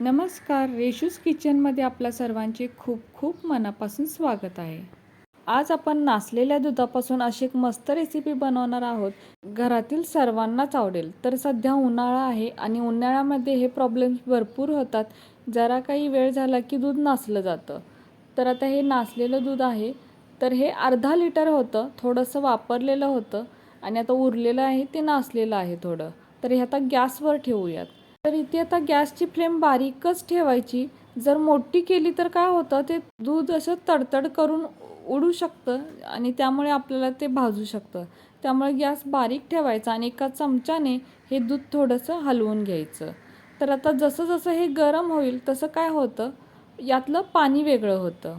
नमस्कार रेशूज किचनमध्ये आपल्या सर्वांचे खूप खूप मनापासून स्वागत आहे. आज आपण नासलेल्या दुधापासून अशी एक मस्त रेसिपी बनवणार आहोत. घरातील सर्वांनाच आवडेल. तर सध्या उन्हाळा आहे आणि उन्हाळ्यामध्ये हे प्रॉब्लेम्स भरपूर होतात. जरा काही वेळ झाला की दूध नासलं जातं. तर आता हे नासलेलं दूध आहे. तर हे अर्धा लिटर होतं. थोडंसं वापरलेलं होतं आणि आता उरलेलं आहे ते नासलेलं आहे थोडं. तर हे आता गॅसवर ठेवूयात. तर इथे आता गॅसची फ्लेम बारीकच ठेवायची. जर मोठी केली तर काय होतं ते दूध असं तडतड करून उडू शकतं आणि त्यामुळे आपल्याला ते भाजू शकतं. त्यामुळे गॅस बारीक ठेवायचा आणि एका चमच्याने हे दूध थोडंसं हलवून घ्यायचं. तर आता जसं जसं हे गरम होईल तसं काय होतं यातलं पाणी वेगळं होतं.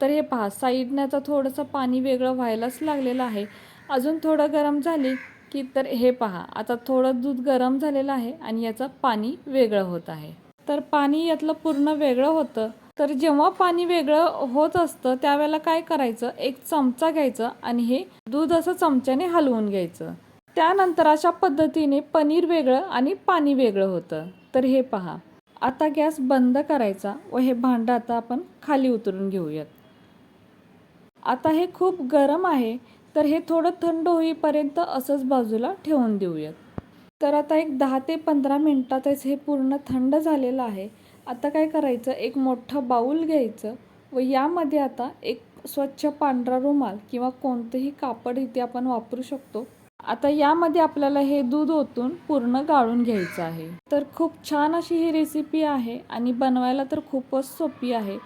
तर हे पहा साईडनं आता थोडंसं पाणी वेगळं व्हायलाच लागलेलं आहे. अजून थोडं गरम झाली की तर हे पहा आता थोडं दूध गरम झालेलं आहे आणि याचं पाणी वेगळं होत आहे. तर पाणी यातलं पूर्ण वेगळं होतं. तर जेव्हा पाणी वेगळं होत असतं त्यावेळेला काय करायचं? एक चमचा घ्यायचं आणि हे दूध असं चमच्याने हलवून घ्यायचं. त्यानंतर अशा पद्धतीने पनीर वेगळं आणि पाणी वेगळं होतं. तर हे पहा आता गॅस बंद करायचा व हे भांडं आता आपण खाली उतरून घेऊयात. आता हे खूप गरम आहे. तर हे थोडं थंड होईपर्यंत असंच बाजूला ठेवून देऊयात. तर आता एक दहा ते पंधरा मिनटातच हे पूर्ण थंड झालेलं आहे. आता काय करायचं? एक मोठं बाऊल घ्यायचं व यामध्ये आता एक स्वच्छ पांढरा रुमाल किंवा कोणतंही कापड इथे आपण वापरू शकतो. आता यामध्ये आपल्याला हे दूध ओतून पूर्ण गाळून घ्यायचं आहे. तर खूप छान अशी ही रेसिपी आहे आणि बनवायला तर खूपच सोपी आहे.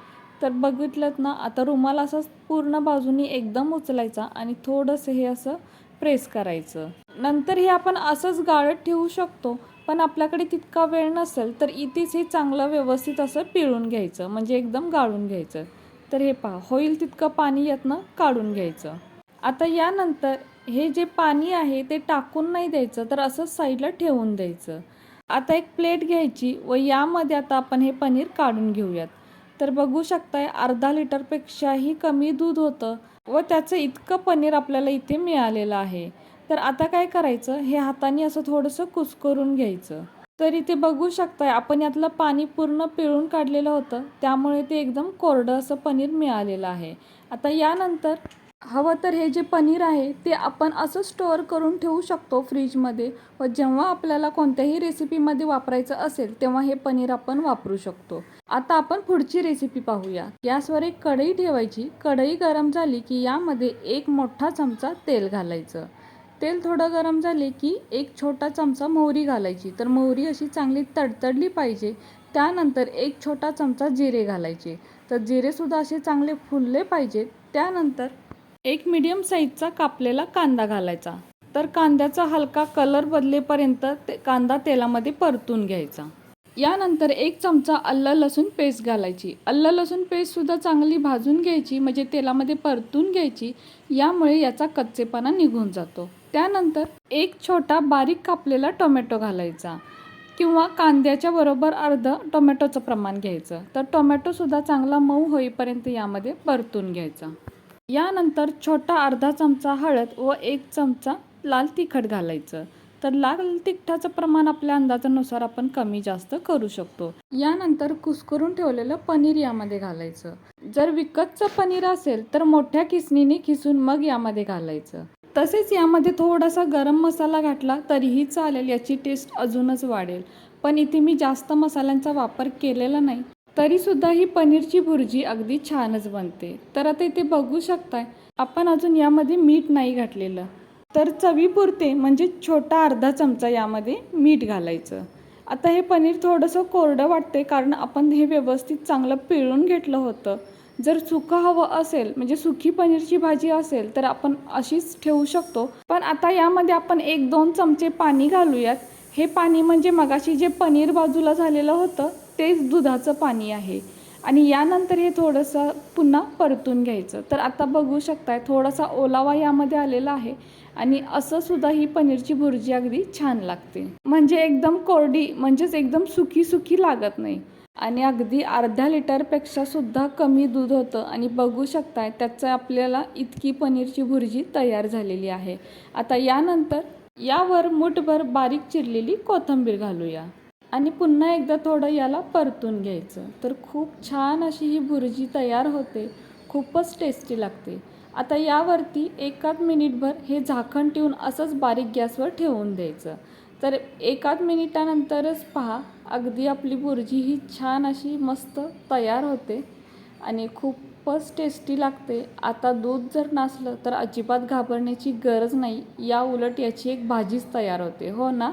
तर बघितलं ना आता रुमाल असाच पूर्ण बाजूनी एकदम उचलायचा आणि थोडंसं हे असं प्रेस करायचं. नंतर हे आपण असंच गाळत ठेवू शकतो पण आपल्याकडे तितका वेळ नसेल तर इथेच हे चांगलं व्यवस्थित असं पिळून घ्यायचं म्हणजे एकदम गाळून घ्यायचं. तर हे पहा होईल तितकं पाणी यातनं काढून घ्यायचं. आता यानंतर हे जे पाणी आहे ते टाकून नाही द्यायचं तर असंच साईडला ठेवून द्यायचं. आता एक प्लेट घ्यायची व यामध्ये आता आपण हे पनीर काढून घेऊयात. तर बघू शकताय अर्धा लिटरपेक्षाही कमी दूध होतं व त्याचं इतकं पनीर आपल्याला इथे मिळालेलं आहे. तर आता काय करायचं? हे हाताने असं थोडंसं कुस्करून घ्यायचं. तर इथे बघू शकताय आपण यातलं पाणी पूर्ण पिळून काढलेलं होतं. त्यामुळे ते एकदम कोरडं असं पनीर मिळालेलं आहे. आता यानंतर हवं तर हे जे पनीर आहे ते आपण असं स्टोअर करून ठेवू शकतो फ्रीजमध्ये व जेव्हा आपल्याला कोणत्याही रेसिपीमध्ये वापरायचं असेल तेव्हा हे पनीर आपण वापरू शकतो. आता आपण पुढची रेसिपी पाहूया. गॅसवर एक कढई ठेवायची. कढई गरम झाली की यामध्ये एक मोठा चमचा तेल घालायचं. तेल थोडं गरम झाले की एक छोटा चमचा मोहरी घालायची. तर मोहरी अशी चांगली तडतडली पाहिजे. त्यानंतर एक छोटा चमचा जिरे घालायचे. तर जिरेसुद्धा असे चांगले फुलले पाहिजेत. त्यानंतर एक मीडियम साईजचा कापलेला कांदा घालायचा. तर कांद्याचा हलका कलर बदलेपर्यंत ते कांदा तेलामध्ये परतून घ्यायचा. यानंतर एक चमचा अल्ल लसूण पेस्ट घालायची. अल्ल लसूण पेस्टसुद्धा चांगली भाजून घ्यायची म्हणजे तेलामध्ये परतून घ्यायची. यामुळे याचा कच्चेपणा निघून जातो. त्यानंतर एक छोटा बारीक कापलेला टोमॅटो घालायचा. किंवा कांद्याच्या बरोबर अर्ध टोमॅटोचं प्रमाण घ्यायचं. तर टोमॅटोसुद्धा चांगला मऊ होईपर्यंत यामध्ये परतून घ्यायचा. यानंतर छोटा अर्धा चमचा हळद व एक चमचा लाल तिखट घालायचं. तर लाल तिखटाचं प्रमाण आपल्या अंदाजानुसार आपण कमी जास्त करू शकतो. यानंतर कुस्करून ठेवलेलं पनीर यामध्ये घालायचं. जर विकतचं पनीर असेल तर मोठ्या किसणीने किसून मग यामध्ये घालायचं. तसेच यामध्ये थोडासा गरम मसाला घातला तरीही चालेल याची टेस्ट अजूनच वाढेल. पण इथे मी जास्त मसाल्यांचा वापर केलेला नाही. तरीसुद्धा ही पनीरची भुर्जी अगदी छानच बनते. तर आता इथे बघू शकताय आपण अजून यामध्ये मीठ नाही घातलेलं. तर चवीपुरते म्हणजे छोटा अर्धा चमचा यामध्ये मीठ घालायचं. आता हे पनीर थोडंसं कोरडं वाटते कारण आपण हे व्यवस्थित चांगलं पिळून घेतलं होतं. जर सुकं हवं असेल म्हणजे सुकी पनीरची भाजी असेल तर आपण अशीच ठेवू शकतो. पण आता यामध्ये आपण एक दोन चमचे पाणी घालूयात. हे पाणी म्हणजे मगाशी जे पनीर बाजूला झालेलं होतं तेच दुधाचं पाणी आहे. आणि यानंतर हे थोडंसं पुन्हा परतून घ्यायचं. तर आता बघू शकताय थोडासा ओलावा यामध्ये आलेला आहे. आणि असं सुद्धा ही पनीरची भुर्जी अगदी छान लागते. म्हणजे एकदम कोरडी म्हणजेच एकदम सुकी सुकी लागत नाही. आणि अगदी अर्ध्या लिटरपेक्षा सुद्धा कमी दूध होतं. आणि बघू शकताय त्याचं आपल्याला इतकी पनीरची भुर्जी तयार झालेली आहे. आता यानंतर यावर मुठभर बारीक चिरलेली कोथिंबीर घालूया. आणि पुन्हा एकदा थोडं याला परतून घ्यायचं. तर खूप छान अशी ही भुर्जी तयार होते. खूपच टेस्टी लागते. आता यावरती एकाच मिनिटभर हे झाकण ठेवून असंच बारीक गॅसवर ठेवून द्यायचं. तर एकाच मिनिटानंतरच पहा अगदी आपली भुर्जी ही छान अशी मस्त तयार होते आणि खूपच टेस्टी लागते. आता दूध जर नसलं तर अजिबात घाबरण्याची गरज नाही. या उलट याची एक भाजीच तयार होते. हो ना?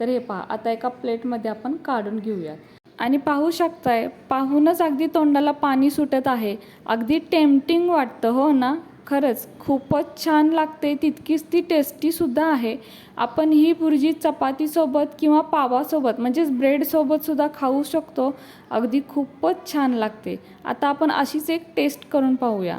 तर हे पहा आता एका प्लेटमध्ये आपण काढून घेऊयात. आणि पाहू शकताय पाहूनच अगदी तोंडाला पाणी सुटत आहे. अगदी टेम्पटिंग वाटतं हो ना? खरंच खूपच छान लागते तितकीच ती टेस्टीसुद्धा आहे. आपण ही भुर्जी चपातीसोबत किंवा पावासोबत म्हणजेच ब्रेडसोबतसुद्धा खाऊ शकतो. अगदी खूपच छान लागते. आता आपण अशीच एक टेस्ट करून पाहूया.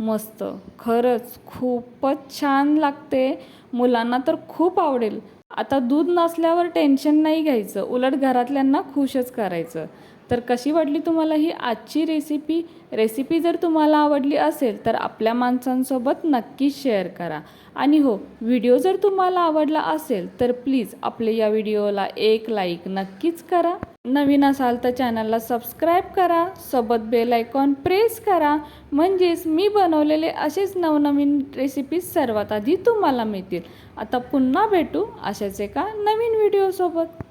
मस्त. खरंच खूपच छान लागते. मुलांना तर खूप आवडेल. आता दूध नसल्यावर टेन्शन नाही घ्यायचं. उलट घरातल्यांना खुशच करायचं. तर कशी वाटली तुम्हाला ही आजची रेसिपी रेसिपी जर तुम्हाला आवडली असेल तर आपल्या माणसांसोबत नक्कीच शेअर करा. आणि हो व्हिडिओ जर तुम्हाला आवडला असेल तर प्लीज आपले या व्हिडिओला एक लाईक नक्कीच करा. नवीन असाल तर चॅनलला सबस्क्राईब करा सोबत बेल आयकॉन प्रेस करा. म्हणजेच मी बनवलेले असेच नवनवीन रेसिपीज सर्वात आधी तुम्हाला मिळतील. आता पुन्हा भेटू अशाच एका नवीन व्हिडिओसोबत